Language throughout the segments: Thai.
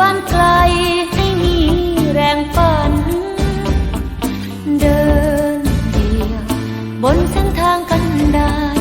บ้านไกลให้มีแรงปัน เดินเดียว บนเส้นทางกันดาน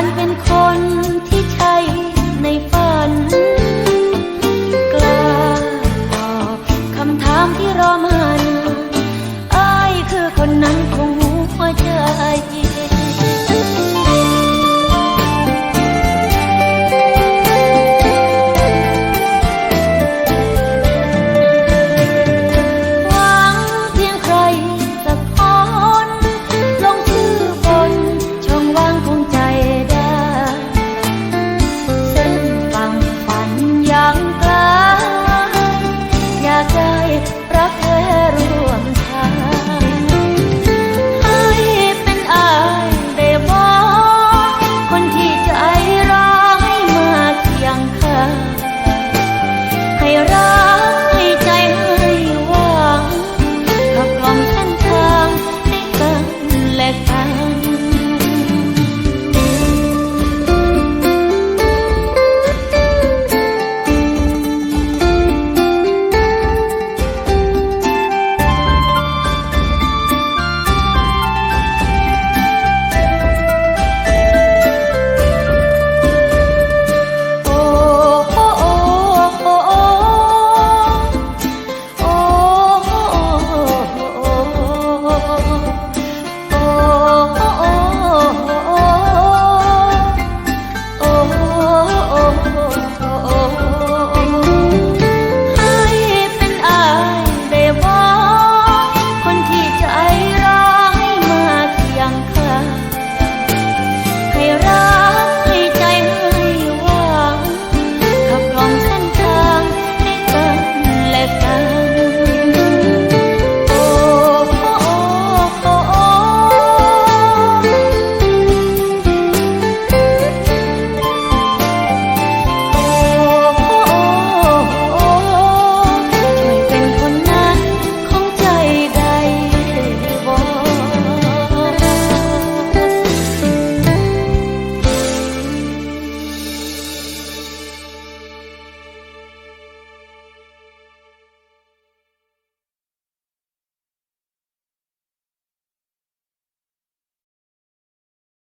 การเป็นคนที่ใช่ในฝัน กล้าตอบคำถามที่รอมานานอ้ายคือคนนั้นของหัวใจ